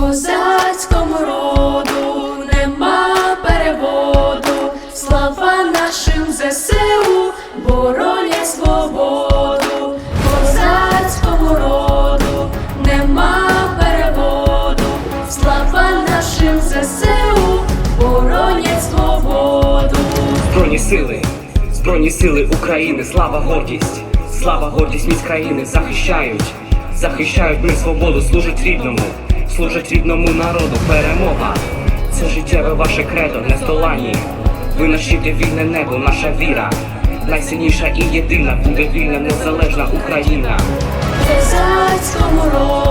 козацькому роду нема переводу, слава нашим ЗСУ, боронять свободу, козацькому роду нема переводу, слава нашим ЗСУ, боронять свободу. Збройні сили, Збройні сили України, слава гордість, слава гордість міст країни захищають, захищають ми свободу, служать рідному, служать рідному народу, перемога. Це життєве ваше кредо, не здолані. Ви нащите вільне небо, наша віра. Найсильніша і єдина буде вільна, незалежна Україна. Козацькому роду